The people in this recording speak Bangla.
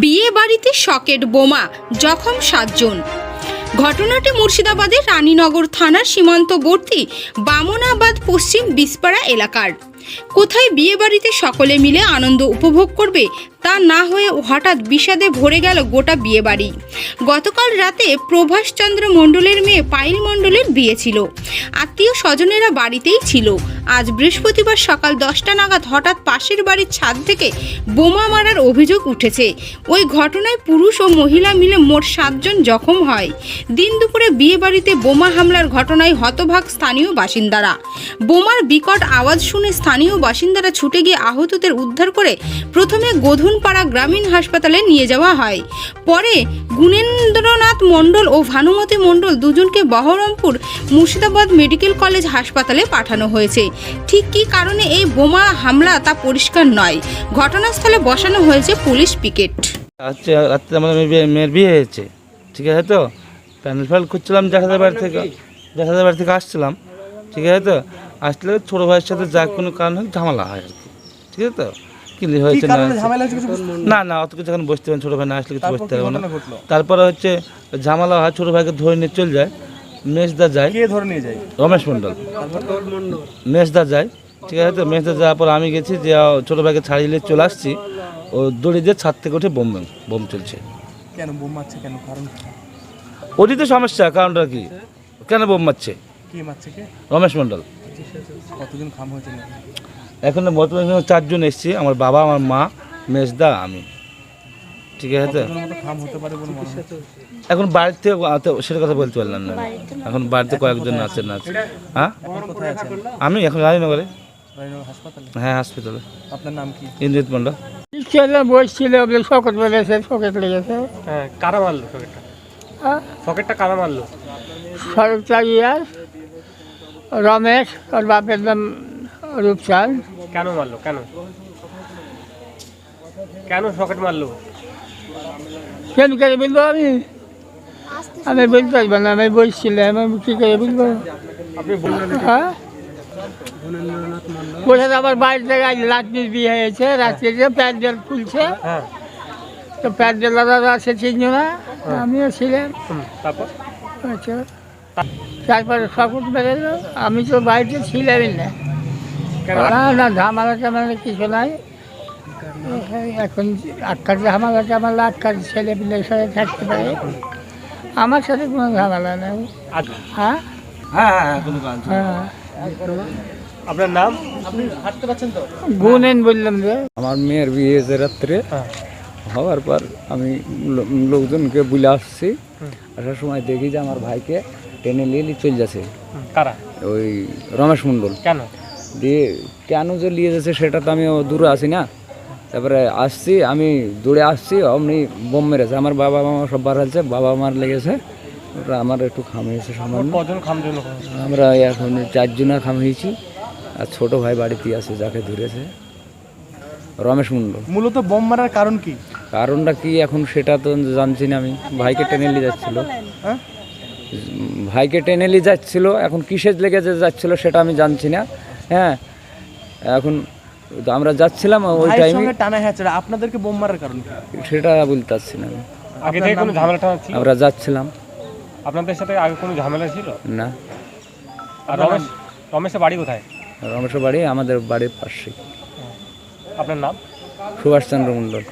বিয়ে বাড়িতে শকেট বোমা, জখম সাতজন। ঘটনাটি মুর্শিদাবাদের রানীনগর থানার সীমান্তবর্তী বামনাবাদ পশ্চিম বিসপাড়া এলাকার। কোথায় বিয়ে বাড়িতে সকলে মিলে আনন্দ উপভোগ করবে তা না হয়ে হঠাৎ বিষাদে ভরে গেল গোটা বিয়ে বাড়ি গতকাল রাতে প্রভাষচন্দ্র মণ্ডলের মেয়ে পাইল মণ্ডলের বিয়ে ছিল। আত্মীয় স্বজনেরা বাড়িতেই ছিল। আজ বৃহস্পতিবার সকাল দশটা নাগাদ হঠাৎ পাশের বাড়ির ছাদ থেকে বোমা মারার অভিযোগ উঠেছে। ওই ঘটনায় পুরুষ ও মহিলা মিলে মোট সাতজন জখম হয়। দিন দুপুরে বিয়ে বাড়িতে বোমা হামলার ঘটনায় হতভাগ স্থানীয় বাসিন্দারা। বোমার বিকট আওয়াজ শুনে স্থানীয় বাসিন্দারা ছুটে গিয়ে আহতদের উদ্ধার করে প্রথমে গোধনপাড়া গ্রামীণ হাসপাতালে নিয়ে যাওয়া হয়। পরে গুণেন্দ্রনাথ মণ্ডল ও ভানুমতি মণ্ডল দুজনকে বহরমপুর মুর্শিদাবাদ মেডিকেল কলেজ হাসপাতালে পাঠানো হয়েছে। ঠিক কী কারণে এই বোমা হামলা তা পরিষ্কার নয়? ঘটনাস্থলে বসানো হয়েছে পুলিশ পিকেট। আমাদের মেয়ের বিয়ে- হয়েছে। ঠিক আছে তো? খুঁজছিলাম থেকে থেকে আসছিলাম। ঠিক আছে তো? আসলে ছোটো ভাইয়ের সাথে যা কোনো কারণ হয় ঝামেলা হয় আর কি। ঠিক আছে তো? কি হয়েছে না না না অত কিছু এখন বসতে পারেন ছোটো ভাই না আসলে কিছু বসতে পারব না। তারপরে হচ্ছে ঝামেলা হয় ছোটো ভাইকে ধরে নিয়ে চলে যায় মেজদা যায়। কে ধরে নিয়ে যায়? রমেশ মণ্ডল। মেজদা যায়। ঠিক আছে তো? মেজদা যাওয়ার পর আমি গেছি যে ছোটো ভাইকে ছাড়িয়ে নিয়ে চলে আসছি। ও দড়ি দিয়ে ছাদ থেকে উঠে বোম বোম চলছে কেন বোম মারছে কেন? কারণ ওটি তো সমস্যা কারণটা কি? কেন বোম মারছে? কে মারছে কে? রমেশ মণ্ডল। কতজন খাম হয়েছে? এখন বর্তমানে চারজন এসেছি আমার বাবা আমার মা মেজদা আমি। ঠিক আছে? তো এখন বাড়িতে সেটা কথা বলতে পারলাম না। এখন বাড়িতে কয়েকজন আছে না আছে হ্যাঁ? আমি এখন রাজনগরে। হাসপাতালে? হ্যাঁ হসপিটালে আপনার নাম কি? ইন্দ্রিত মণ্ডল। ছেলে বসছিল শকট বেড়েছে শকট লেগেছে। হ্যাঁ কারা মারলো সকেটটা? হ্যাঁ? সকেটটা কারা মারলো? স্বরূপ চালিয়ার রমেশ ওর বাপের নাম রূপচাঁদ। কেন মারলো? কেন? কেন সকেট মারলো? কেন করে বলব আমি? আমি বলতে পারব না আমি বসছিলাম আমি কী করে বলব? হ্যাঁ? কোথায় আমার বাড়ি থেকে আজ রাত্রির বিয়ে হয়েছে রাত্রিতে প্যান্ডেল খুলছে। হ্যাঁ। তো প্যান্ডেল দাদা সে চিনল না? আমিও ছিলাম। তারপর? আচ্ছা। তারপরে শকট বেরোলো আমি তো বাড়িতে ছিলামই না। না না ঝামেলা টামেলা কিছু নাই। এখন আটকার ঝামেলা টামেলা আটকার ছেলে পিলের সাথে থাকতে পারে। আমার সাথে কোনো ঝামেলা নেই। হ্যাঁ? হ্যাঁ হ্যাঁ হ্যাঁ কোনো কারণ ছিল না। হ্যাঁ গুনেন বললাম যে। আমার মেয়ের বিয়ে হয়েছে রাত্রে হ্যাঁ। হওয়ার পর আমি লোকজনকে বলে আসছি। আসার সময় দেখি যে আমার ভাইকে টেনে নিয়ে নিয়ে চলে যাচ্ছে। কারা? ওই রমেশ মণ্ডল। কেন? দিয়ে কেন যে নিয়ে যাচ্ছে সেটা তো আমি দূরে আছি না। তারপরে আসছি আমি দূরে আসছি অমনি বোম মেরেছে। আমার বাবা মামা সব বার আছে বাবা মার লেগেছে। ওটা আমার একটু খামিয়েছে সামান্য। আমরা এখন চারজনা খামিয়েছি আর ছোট ভাই বাড়িতে আছে যাকে ধরেছে। রমেশ মণ্ডল। মূলত বোম মারার কারণ কি? কারণটা কি এখন সেটা তো জানছি না আমি। ভাইকে টেনে নিয়ে যাচ্ছিল। হ্যাঁ? ভাইকে টেনে নিয়ে যাচ্ছিল। এখন কিসের লেগে যে যাচ্ছিল সেটা আমি জানছি না। হ্যাঁ এখন আমরা যাচ্ছিলাম ওই টাইমে সঙ্গে টানা হ্যাঁ আপনাদেরকে বোম মারার কারণ সেটা বলতে পারছি না আগে থেকে কোনো ঝামেলা টামেলা ছিল? আমরা যাচ্ছিলাম। আপনাদের সাথে আগে কোনো ঝামেলা ছিল? না। আর রমেশ রমেশের বাড়ি কোথায়? রমেশের বাড়ি আমাদের বাড়ির পাশে। আপনার নাম? সুভাষচন্দ্র মণ্ডল।